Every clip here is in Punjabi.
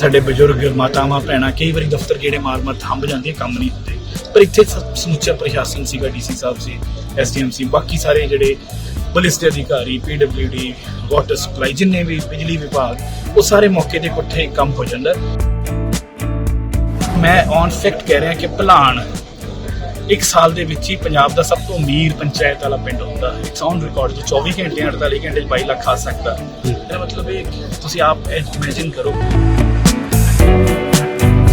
ਸਾਡੇ ਬਜ਼ੁਰਗ ਮਾਤਾਵਾਂ ਭੈਣਾਂ ਕਈ ਵਾਰੀ ਦਫ਼ਤਰ ਗੇੜੇ ਮਾਰ-ਮਾਰ ਥੰਬ ਜਾਂਦੀਆਂ ਕੰਮ ਨਹੀਂ ਹੁੰਦੇ। ਪਰ ਇੱਥੇ ਸਮੁੱਚਾ ਪ੍ਰਸ਼ਾਸਨ ਸੀਗਾ ਡੀਸੀ ਸਾਹਿਬ ਸੀ ਐਸਡੀਐਮ ਸੀ ਬਾਕੀ ਸਾਰੇ ਜਿਹੜੇ ਪੁਲਿਸ ਦੇ ਅਧਿਕਾਰੀ ਪੀਡਬਲਯੂਡੀ ਵਾਟਰ ਸਪਲਾਈ ਜਿੰਨੇ ਵੀ ਬਿਜਲੀ ਵਿਭਾਗ ਉਹ ਸਾਰੇ ਮੌਕੇ ਤੇ ਇਕੱਠੇ ਕੰਮ ਹੋ ਜਾਂਦਾ। ਮੈਂ ਔਨ ਫੈਕਟ ਕਹਿ ਰਿਹਾ ਕਿ ਭਲਾਣ ਇੱਕ ਸਾਲ ਦੇ ਵਿੱਚ ਹੀ ਪੰਜਾਬ ਦਾ ਸਭ ਤੋਂ ਅਮੀਰ ਪੰਚਾਇਤ ਵਾਲਾ ਪਿੰਡ ਹੁੰਦਾ। ਇਟਸ ਔਨ ਰਿਕਾਰਡ ਜੋ 24 ਘੰਟੇ 48 ਘੰਟੇ 'ਚ 22 ਲੱਖ ਖਾ ਸਕਦਾ। ਇਹਦਾ ਮਤਲਬ ਇਹ ਤੁਸੀਂ ਆਪ ਇਮੇਜਿਨ ਕਰੋ।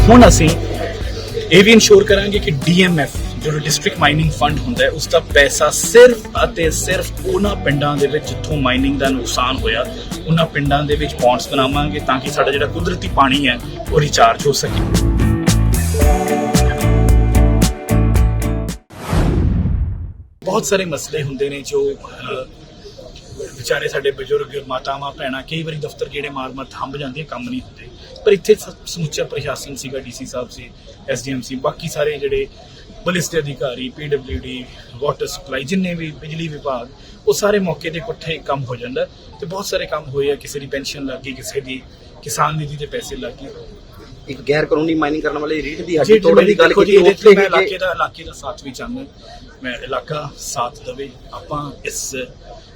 ਹੁਣ ਅਸੀਂ ਇਹ ਵੀ ਇਨਸ਼ੋਰ ਕਰਾਂਗੇ ਕਿ ਡੀਐਮਐਫ ਜੋ ਡਿਸਟ੍ਰਿਕਟ ਮਾਈਨਿੰਗ ਫੰਡ ਹੁੰਦਾ ਹੈ ਉਸ ਦਾ ਪੈਸਾ ਸਿਰਫ ਅਤੇ ਸਿਰਫ ਉਹਨਾਂ ਪਿੰਡਾਂ ਦੇ ਵਿੱਚ ਜਿੱਥੋਂ ਮਾਈਨਿੰਗ ਦਾ ਨੁਕਸਾਨ ਹੋਇਆ, ਉਹਨਾਂ ਪਿੰਡਾਂ ਦੇ ਵਿੱਚ ਪੌਂਡਸ ਬਣਾਵਾਂਗੇ ਤਾਂ ਕਿ ਸਾਡਾ ਜਿਹੜਾ ਕੁਦਰਤੀ ਪਾਣੀ ਹੈ, ਉਹ ਰਿਚਾਰਜ ਹੋ ਸਕੇ। ਬਹੁਤ ਸਾਰੇ ਮਸਲੇ ਹੁੰਦੇ ਨੇ ਜੋ ਵਿਚਾਰੇ ਸਾਡੇ ਬਜ਼ੁਰਗ ਮਾਤਾਵਾਂ ਭੈਣਾਂ ਕਈ ਵਾਰੀ ਦਫ਼ਤਰ ਗੇੜੇ ਮਾਰ-ਮਾਰ ਥੰਬ ਜਾਂਦੀਆਂ ਕੰਮ ਨਹੀਂ ਹੁੰਦੇ। ਪਰ ਇੱਥੇ ਸਮੁੱਚਾ ਪ੍ਰਸ਼ਾਸਨ ਸੀਗਾ ਡੀਸੀ ਸਾਹਿਬ ਸੀ ਐਸਡੀਐਮ ਸੀ ਬਾਕੀ ਸਾਰੇ ਜਿਹੜੇ ਪੁਲਿਸ ਦੇ ਅਧਿਕਾਰੀ ਪੀਡਬਲਯੂਡੀ ਵਾਟਰ ਸਪਲਾਈ ਜਿੰਨੇ ਵੀ ਬਿਜਲੀ ਵਿਭਾਗ ਉਹ ਸਾਰੇ ਮੌਕੇ ਤੇ ਇਕੱਠੇ ਕੰਮ ਹੋ ਜਾਂਦਾ ਤੇ ਬਹੁਤ ਸਾਰੇ ਕੰਮ ਹੋਏ ਆ ਕਿਸੇ ਦੀ ਪੈਨਸ਼ਨ ਲੱਗ ਗਈ ਕਿਸੇ ਦੀ ਕਿਸਾਨ ਨਿਧੀ ਦੇ ਪੈਸੇ ਲੱਗ ਗਏ। ਇੱਕ ਗੈਰ ਕਾਨੂੰਨੀ ਮਾਈਨਿੰਗ ਕਰਨ ਵਾਲੇ ਰੀਟ ਦੀ ਹੱਡੀ ਤੋੜਨ ਦੀ ਗੱਲ ਕੀਤੀ ਉੱਥੇ ਚ ਮੈਂ ਇਲਾਕੇ ਦਾ ਇਲਾਕੇ ਦਾ ਸਾਥ ਵੀ ਚਾਹੁੰਦਾ। ਮੈਂ ਇਲਾਕਾ ਸਾਥ ਦਵੇ ਆਪਾਂ ਇਸ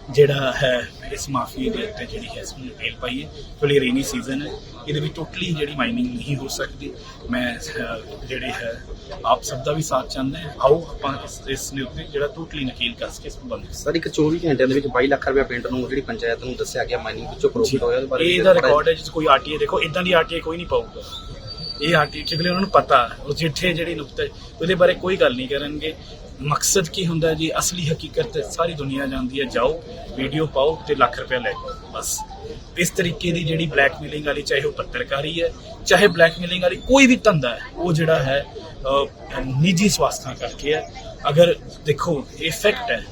ਜਿਹੜਾ ਹੈ ਇਸ ਮਾਫੀਆ ਦੇ ਉੱਤੇ ਜਿਹੜੀ ਹੈ ਇਸ ਨੂੰ ਢੇਲ ਪਾਈਏ ਕਿਉਂਕਿ ਰੇਨੀ ਸੀਜ਼ਨ ਹੈ। ਇਹਦੇ ਵਿੱਚ ਟੋਟਲੀ ਜਿਹੜੀ ਮਾਈਨਿੰਗ ਨਹੀਂ ਹੋ ਸਕਦੀ। ਮੈਂ ਜਿਹੜੇ ਹੈ ਆਪ ਸਭ ਦਾ ਵੀ ਸਾਥ ਚਾਹੁੰਦਾ ਹਾਂ। ਆਓ ਆਪਾਂ ਇਸ ਇਸ ਦੇ ਉੱਤੇ ਜਿਹੜਾ ਟੋਟਲੀ ਨਕੀਲ ਕਰ ਸਕੇ ਇਸ ਨੂੰ ਬੰਦ ਕਰ ਸਰ ਇੱਕ 24 ਘੰਟਿਆਂ ਦੇ ਵਿੱਚ 22 ਲੱਖ ਰੁਪਏ ਪਿੰਡ ਨੂੰ ਜਿਹੜੀ ਪੰਚਾਇਤ ਨੂੰ ਦੱਸਿਆ ਗਿਆ ਮਾਈਨਿੰਗ ਵਿੱਚੋਂ ਪ੍ਰੋਫਿਟ ਹੋਇਆ ਉਹਦੇ ਬਾਰੇ ਇਹ ਇਹਦਾ ਰਿਕਾਰਡ ਹੈ ਜਿਸ ਕੋਈ ਆਰਟੀਏ ਦੇਖੋ ਇਦਾਂ ਦੀ ਆਰਟੀਏ ਕੋਈ ਨਹੀਂ ਪਾਊਗਾ। ਇਹ ਆਰਟੀਏ ਕਿਉਂਕਿ ਉਹਨਾਂ ਨੂੰ ਪਤਾ ਉਹ ਚਿੱਠੇ ਜਿਹੜੀ ਨੁਕਤੇ ਉਹਦੇ ਬਾਰੇ ਕੋਈ ਗੱਲ ਨਹੀਂ ਕਰਨਗੇ। ਮਕਸਦ ਕੀ ਹੁੰਦਾ ਜੀ? ਅਸਲੀ ਹਕੀਕਤ ਸਾਰੀ ਦੁਨੀਆ ਜਾਣਦੀ ਹੈ। ਜਾਓ, ਵੀਡੀਓ ਪਾਓ ਤੇ ਲੱਖ ਰੁਪਏ ਲੈ ਜਾਓ ਬਸ। ਇਸ ਤਰੀਕੇ ਦੀ ਜਿਹੜੀ ਬਲੈਕਮੇਲਿੰਗ ਵਾਲੀ, ਚਾਹੇ ਉਹ ਪੱਤਰਕਾਰੀ ਹੈ, ਚਾਹੇ ਬਲੈਕਮੇਲਿੰਗ ਵਾਲੀ, ਕੋਈ ਵੀ ਧੰਦਾ ਹੈ, ਉਹ ਜਿਹੜਾ ਹੈ ਨਿੱਜੀ ਸਵਾਸਥਾਂ ਕਰਕੇ ਹੈ। ਅਗਰ ਦੇਖੋ ਇਹ ਫੈਕਟ ਹੈ।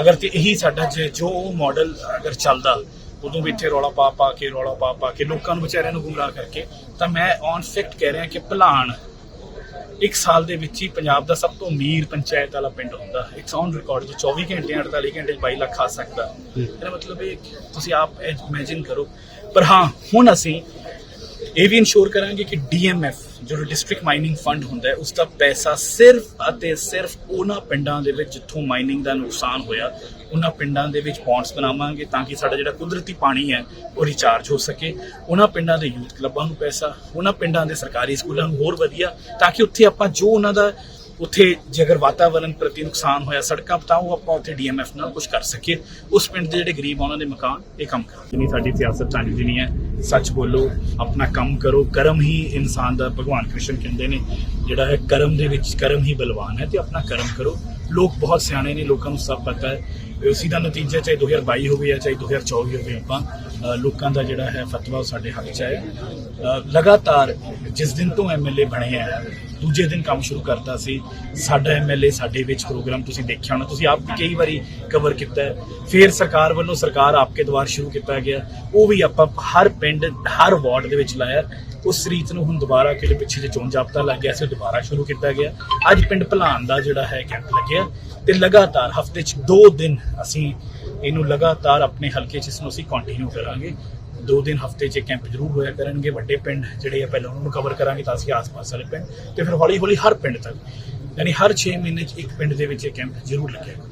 ਅਗਰ ਤੇ ਇਹੀ ਸਾਡਾ ਜੇ ਜੋ ਮਾਡਲ ਅਗਰ ਚੱਲਦਾ ਉਦੋਂ ਵੀ ਇੱਥੇ ਰੌਲਾ ਪਾ ਪਾ ਕੇ, ਰੌਲਾ ਪਾ ਪਾ ਕੇ ਲੋਕਾਂ ਨੂੰ ਵਿਚਾਰਿਆਂ ਨੂੰ ਗੁੰਮਰਾਹ ਕਰਕੇ ਤਾਂ ਮੈਂ ਔਨ ਫੈਕਟ ਕਹਿ ਰਿਹਾ ਕਿ ਭਲਾਣ ਇੱਕ ਸਾਲ ਦੇ ਵਿੱਚ ਹੀ ਪੰਜਾਬ ਦਾ ਸਭ ਤੋਂ ਅਮੀਰ ਪੰਚਾਇਤ ਵਾਲਾ ਪਿੰਡ ਹੁੰਦਾ ਇਟਸ ਔਨ ਰਿਕਾਰਡ ਜੋ 24 ਘੰਟੇ 48 ਘੰਟੇ 22 ਲੱਖ ਖਾ ਸਕਦਾ। ਇਹਦਾ ਮਤਲਬ ਇਹ ਤੁਸੀਂ ਆਪ ਇਮੇਜਿਨ ਕਰੋ। ਪਰ ਹਾਂ, ਹੁਣ ਅਸੀਂ ਇਹ ਵੀ ਇਨਸ਼ੋਰ ਕਰਾਂਗੇ ਕਿ ਡੀਐਮਐਫ ਜੋ ਡਿਸਟ੍ਰਿਕਟ ਮਾਈਨਿੰਗ ਫੰਡ ਹੁੰਦਾ ਹੈ ਉਸ ਦਾ ਪੈਸਾ ਸਿਰਫ ਅਤੇ ਸਿਰਫ ਉਹਨਾਂ ਪਿੰਡਾਂ ਦੇ ਵਿੱਚ ਜਿੱਥੋਂ ਮਾਈਨਿੰਗ ਦਾ ਨੁਕਸਾਨ ਹੋਇਆ ਉਹਨਾਂ ਪਿੰਡਾਂ ਦੇ ਵਿੱਚ ਪੌਂਡਸ ਬਣਾਵਾਂਗੇ ਤਾਂ ਕਿ ਸਾਡਾ ਜਿਹੜਾ ਕੁਦਰਤੀ ਪਾਣੀ ਹੈ ਉਹ ਰਿਚਾਰਜ ਹੋ ਸਕੇ। ਉਹਨਾਂ ਪਿੰਡਾਂ ਦੇ ਯੂਥ ਕਲੱਬਾਂ ਨੂੰ ਪੈਸਾ, ਉਹਨਾਂ ਪਿੰਡਾਂ ਦੇ ਸਰਕਾਰੀ ਸਕੂਲਾਂ ਨੂੰ ਹੋਰ ਵਧੀਆ ਤਾਂ ਕਿ ਉੱਥੇ ਆਪਾਂ ਜੋ ਉਹਨਾਂ ਦਾ ਉੱਥੇ ਜੇਕਰ ਅਗਰ ਵਾਤਾਵਰਣ ਪ੍ਰਤੀ ਨੁਕਸਾਨ ਹੋਇਆ ਸੜਕਾਂ, ਤਾਂ ਉਹ ਆਪਾਂ ਉੱਥੇ ਡੀਐਮਐਫ ਨਾਲ ਕੁਝ ਕਰ ਸਕੀਏ। ਉਸ ਪਿੰਡ ਦੇ ਜਿਹੜੇ ਗਰੀਬ ਆ, ਉਹਨਾਂ ਦੇ ਮਕਾਨ, ਇਹ ਕੰਮ ਕਰ ਜਿਨੀ ਸਾਡੀ ਸਿਆਸਤ ਚਾਹੀਦੀ ਨਹੀਂ ਹੈ, ਸੱਚ ਬੋਲੋ, ਆਪਣਾ ਕੰਮ ਕਰੋ, ਕਰਮ ਹੀ ਇਨਸਾਨ ਦਾ ਭਗਵਾਨ ਕ੍ਰਿਸ਼ਨ ਕਹਿੰਦੇ ਨੇ, ਜਿਹੜਾ ਹੈ ਕਰਮ ਦੇ ਵਿੱਚ ਕਰਮ ਹੀ ਬਲਵਾਨ ਹੈ ਤੇ ਆਪਣਾ ਕਰਮ ਕਰੋ। ਲੋਕ ਬਹੁਤ ਸਿਆਣੇ ਨੇ, ਲੋਕਾਂ ਨੂੰ ਸਭ ਪਤਾ ਹੈ। ਉਸੇ ਦਾ ਨਤੀਜਾ ਚਾਹੇ 2022 ਹੋਵੇ ਜਾਂ ਚਾਹੇ 2024 ਹੋਵੇ ਆਪਾਂ ਲੋਕਾਂ ਦਾ ਜਿਹੜਾ ਹੈ ਫਤਵਾ ਉਹ ਸਾਡੇ ਹੱਕ 'ਚ ਹੈ ਲਗਾਤਾਰ ਜਿਸ ਦਿਨ ਤੋਂ ਐਮਐਲਏ ਬਣੇ ਆ ਦੂਜੇ ਦਿਨ ਕੰਮ ਸ਼ੁਰੂ ਕਰਤਾ ਸੀ। ਸਾਡਾ ਐਮਐਲਏ ਸਾਡੇ ਵਿੱਚ ਪ੍ਰੋਗਰਾਮ ਤੁਸੀਂ ਦੇਖਿਆ ਹੋਣਾ। ਤੁਸੀਂ ਆਪ ਵੀ ਕਈ ਵਾਰੀ ਕਵਰ ਕੀਤਾ ਫਿਰ ਸਰਕਾਰ ਵੱਲੋਂ ਸਰਕਾਰ ਆਪਕੇ ਦੁਆਰ ਸ਼ੁਰੂ ਕੀਤਾ ਗਿਆ। ਉਹ ਵੀ ਆਪਾਂ ਹਰ ਪਿੰਡ, ਹਰ ਵਾਰਡ ਦੇ ਵਿੱਚ ਲਾਇਆ। ਉਸ ਰੀਤ ਨੂੰ ਹੁਣ ਦੁਬਾਰਾ ਕਿ ਪਿੱਛੇ ਜੇ ਚੋਣ ਜਾਬਤਾ ਲੱਗ ਗਿਆ ਸੀ ਦੁਬਾਰਾ ਸ਼ੁਰੂ ਕੀਤਾ ਗਿਆ। ਅੱਜ ਪਿੰਡ ਭਲਾਨ ਦਾ ਜਿਹੜਾ ਹੈ ਕੈਂਪ ਲੱਗਿਆ ਤੇ ਲਗਾਤਾਰ ਹਫ਼ਤੇ 'ਚ 2 ਦਿਨ ਅਸੀਂ ਇਹਨੂੰ ਲਗਾਤਾਰ ਆਪਣੇ ਹਲਕੇ 'ਚ ਇਸ ਨੂੰ ਅਸੀਂ ਕੰਟੀਨਿਊ ਕਰਾਂਗੇ। ਦੋ ਦਿਨ ਹਫ਼ਤੇ 'ਚ ਕੈਂਪ ਜ਼ਰੂਰ ਹੋਇਆ ਕਰਨਗੇ। ਵੱਡੇ ਪਿੰਡ ਜਿਹੜੇ ਆ, ਪਹਿਲਾਂ ਉਹਨਾਂ ਨੂੰ ਕਵਰ ਕਰਾਂਗੇ ਤਾਂ ਅਸੀਂ ਆਸ-ਪਾਸ ਵਾਲੇ ਪਿੰਡ ਤੇ ਫਿਰ ਹੌਲੀ-ਹੌਲੀ ਹਰ ਪਿੰਡ ਤੱਕ, ਯਾਨੀ ਹਰ 6 ਮਹੀਨੇ 'ਚ ਇੱਕ ਪਿੰਡ ਦੇ ਵਿੱਚ ਇਹ ਕੈਂਪ ਜ਼ਰੂਰ ਲੱਗੇਗਾ